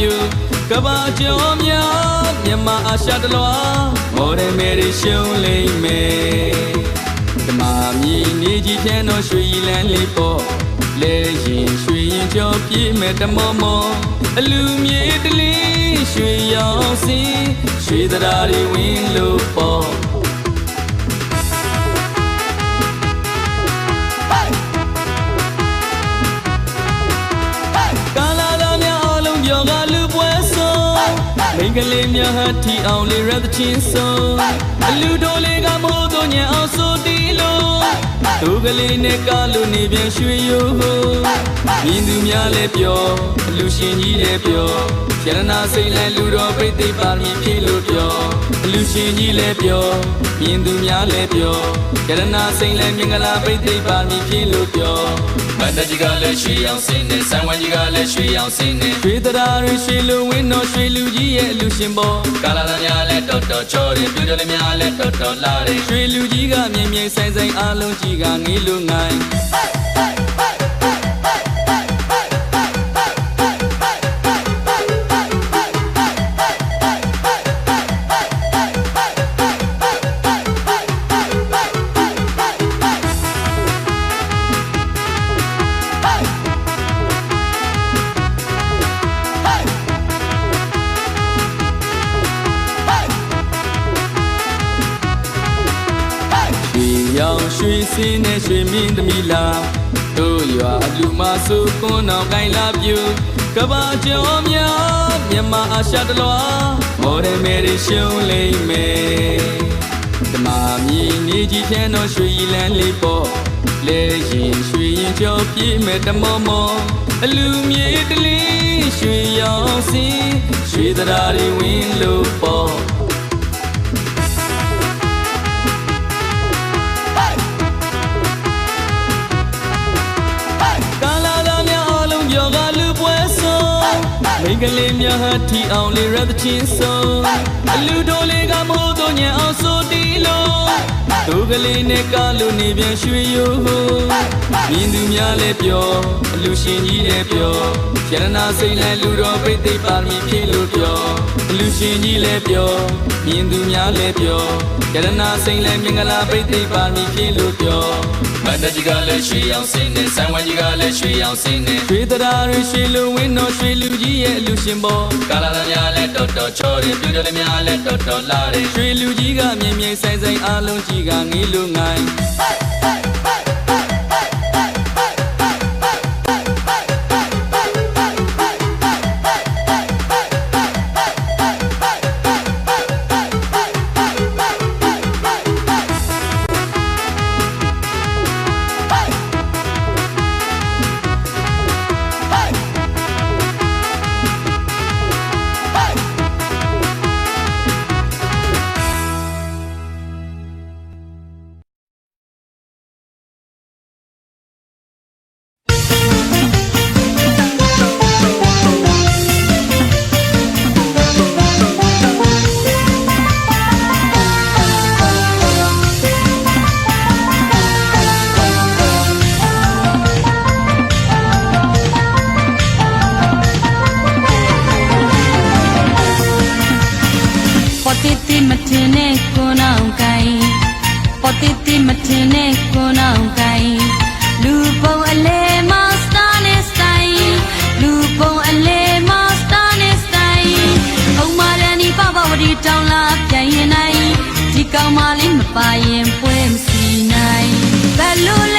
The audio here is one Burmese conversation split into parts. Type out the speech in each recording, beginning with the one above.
ပြူကဘာကျော်များမြန်မာအာရှတလွားမော်ဒယ်မယ်ရီရှုံးလိမ့်မယ်ဓမ္မမြည်နေကြီးဖြန်းတော့ရွှေရည်လန်းလေးပေါ့လဲရင်ရွှေရင်ကြောပြည့်မဲ့တမောမောအလူမြေတလင်းရွှေရောင်စင်းရွှေသရာတွေဝင်လို့ပေါ့ မိန်းကလေးများဟတ်ထီအောင်လေးရတဲ့ချင်းဆုံးအလူတော်လေးကမိုးတော့ညံအောင်ဆိုတီလို့သူကလေးနဲ့ကလူနေပြန်ရွှေရိုးမြင်သူများလည်းပြောအလူရှင်ကြီးလည်းပြောရတနာစိတ်လည်းလူတော်ပြိသိပါမည်ဖြစ်လို့ပြောအလူရှင်ကြီးလည်းပြောမြင်သူများလည်းပြောရတနာစိတ်လည်းမင်္ဂလာပြိသိပါမည်ဖြစ်လို့ပြောမန္တကြီးကလည်းရွှေအောင်စင်းနေဆံဝမ်ကြီးကလည်းရွှေအောင်စင်းနေရွှေတရာတွေရွှေလူဝင်းတော်ရွှေလူကြီးရဲ့အလူရှင်ပေါ်ကာလာလာများလည်းတော်တော်ချောတယ်ပြူတယ်လည်းများလည်းတော်တော်လာတယ်ရွှေလူကြီးကမြင်မြင်ဆိုင်ဆိုင်အားလုံးကြီးကငေးလို့ငိုင်းရွှေ ရောင်ရွှေစင်းနဲ့ရွှေမင်းသမီးလာတို့ရွာအလူမဆုကွန်းအောင်ကိုင်းလာပြူကဘာကျော်များမြန်မာအာရှတလွားမော်ဒယ်မယ်ရီရှုံးလိမ့်မယ်ဓမ္မမြည်နေကြီးဖြန်းတော့ရွှေရည်လန်းလေးပေါ့လဲရင်ရွှေရင်ကြောပြည့်မဲ့တမောမောအလူမြေတလင်းရွှေရောင်စင်းရွှေသရာတွေဝင်လို့ပေါ့ ကလေးများဟတ်ထီအောင်လေးရတဲ့ချင်းဆုံးအလူတော်လေးကမိုးတော့ညံအောင်ဆိုတီလို့သူကလေးနဲ့ကလူနေပြန်ရွှေရိုးမြင်သူများလည်းပြောအလူရှင်ကြီးလည်းပြောရတနာစိတ်လည်းလူတော်ပြိသိပါမည်ဖြစ်လို့ပြောအလူရှင်ကြီးလည်းပြောမြင်သူများလည်းပြောရတနာစိတ်လည်းမင်္ဂလာပြိသိပါမည်ဖြစ်လို့ပြော မန္တကြီးကလည်းရွှေအောင်စင်းနေဆံဝမ်ကြီးကလည်းရွှေအောင်စင်းနေရွှေတရာတွေရွှေလူဝင်းတော်ရွှေလူကြီးရဲ့အလူရှင်ပေါ်ကာလာလာများလည်းတော်တော်ချောတယ်ပြူတယ်လည်းများလည်းတော်တော်လာတယ်ရွှေလူကြီးကမြင်မြင်ဆိုင်ဆိုင်အားလုံးကြီးကငေးလို့ငိုင်း မထင်နဲ့ကိုနောင်ကိုင်ပေါ်တိတိမထင်နဲ့ကိုနောင်ကိုင်လူပုံအလဲမစတာနဲ့စတိုင်လူပုံအလဲမစတာနဲ့စတိုင်အုံမာရန်ဒီပပဝတီတောင်းလာပြန်ရင်နိုင်ဒီကောင်မလေးမပါရင်ပွဲမစီနိုင်ဘယ်လို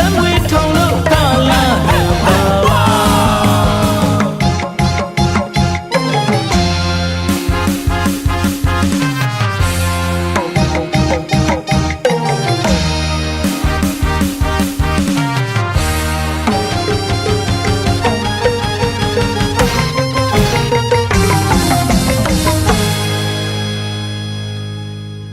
င်းလေ